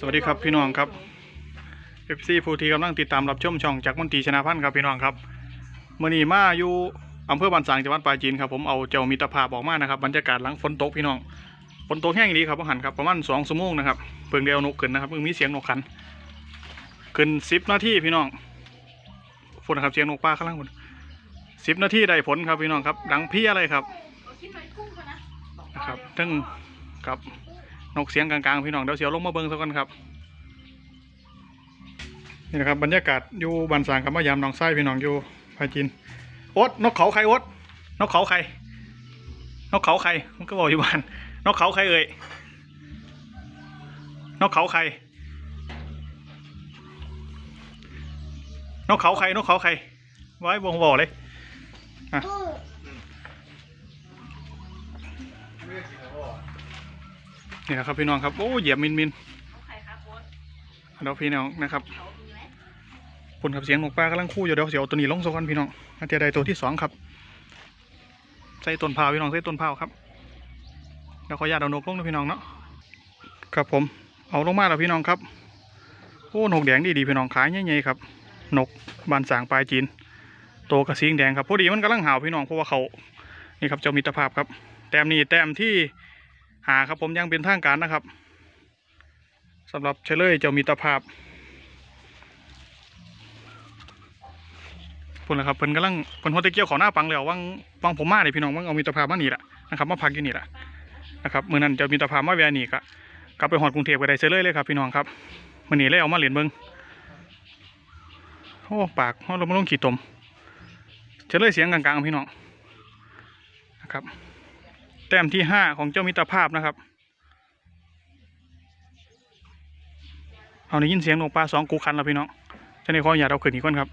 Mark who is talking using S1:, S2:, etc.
S1: สวัสดีครับพี่น้องครับเอฟซีผู้ที่กำลังติดตามรับชมช่องจากมนตรีชนะพันธ์ครับพี่น้องครับมื่อนี้มาอยู่อำเภอบ้านสางจังหวัดปราจีนครับผมเอาเจ้ามิตรภาพออกมานะครับบรรยากาศหลังฝนตกพี่น้องฝนตกแห้งดีครับพ่อหันครับประมาณสองชั่วโมงนะครับเพิ่งเดียวนกขึ้นนะครับเพิ่งมีเสียงนกขันขึ้นสิบนาทีพี่น้องฝนครับเสียงนกป้าข้างล่างฝนสิบนาทีได้ผลครับพี่น้องครับดังเพี่อะไรครับ
S2: นะ
S1: ครับทั้งกับ นกเสียงกลางๆพี่น้องเดี๋ยวเสียวลงมาเบิ้งสักกันครับนี่นะครับบรรยากาศอยู่บ้านสางกับมายามหนองไส้พี่น้องอยู่พายจินโอ๊ตนกเขาใครโอ๊ตนกเขาใครนกเขาใครมันก็บอกอยู่บ้านนกเขาใครเอ่ยนกเขาใครนกเขาใครนกเขาใครไว้วงบอกเลย นี่นะครับพี่น้องครับโอ้เหยียบมินมิน
S2: ใครครับโบ๊ท
S1: เดี๋ยวพี่น้องนะครับ
S2: เขามีไหม
S1: ผลขับเสียงหนกปลากำลังคู่อยู่เดี๋ยวเสียวตัวนี้ลงสักวันพี่น้องมาเทียใดตัวที่สองครับใส่ต้นพาวพี่น้องใส่ต้นพาวครับเดี๋ยวขอญาตเอานกลงนะพี่น้องเนาะครับผมเอาลงมาแล้วพี่น้องครับโอ้นกแดงดีดีพี่น้องขายใหญ่ๆครับนกบานสางปลายจีนโตวกระซิงแดงครับพอดีมันกำลังหาวพี่น้องเพราะว่าเขานี่ครับเจ้ามิตรภาพครับ แต้มนี้แต้มที่ หาครับผมยังเป็นทางการนะครับสำหรับเฉลยจ้ามิตรภาพพุ่นละครับเพิ่นกำลังเพิ่นหัวตะเกียวขาหน้าปังแล้ววังวังผมมาเลยพี่น้องวังเอามีตรภาพมานี่แหละนะครับมาพักอยู่นี่แหละนะครับเมื้อนั้นจะมีตรภาพมาแวนี่ก็กลับไปหอดกรุงเทพก็ได้เซเลยเลยครับพี่น้องครับมื้อนี้เลยเอามาเหรียญเบิ่งโอ้ปากเฮาลงมาลงขี่ตมเฉลยเสียงกลางๆพี่น้องนะครับ แต้มที่ห้าของเจ้ามิตรภาพนะครับ เอาได้ยินเสียงนกปลาสองกูคันแล้วพี่น้องจะในขออย่าเราขึ้นอีกก่อนครับ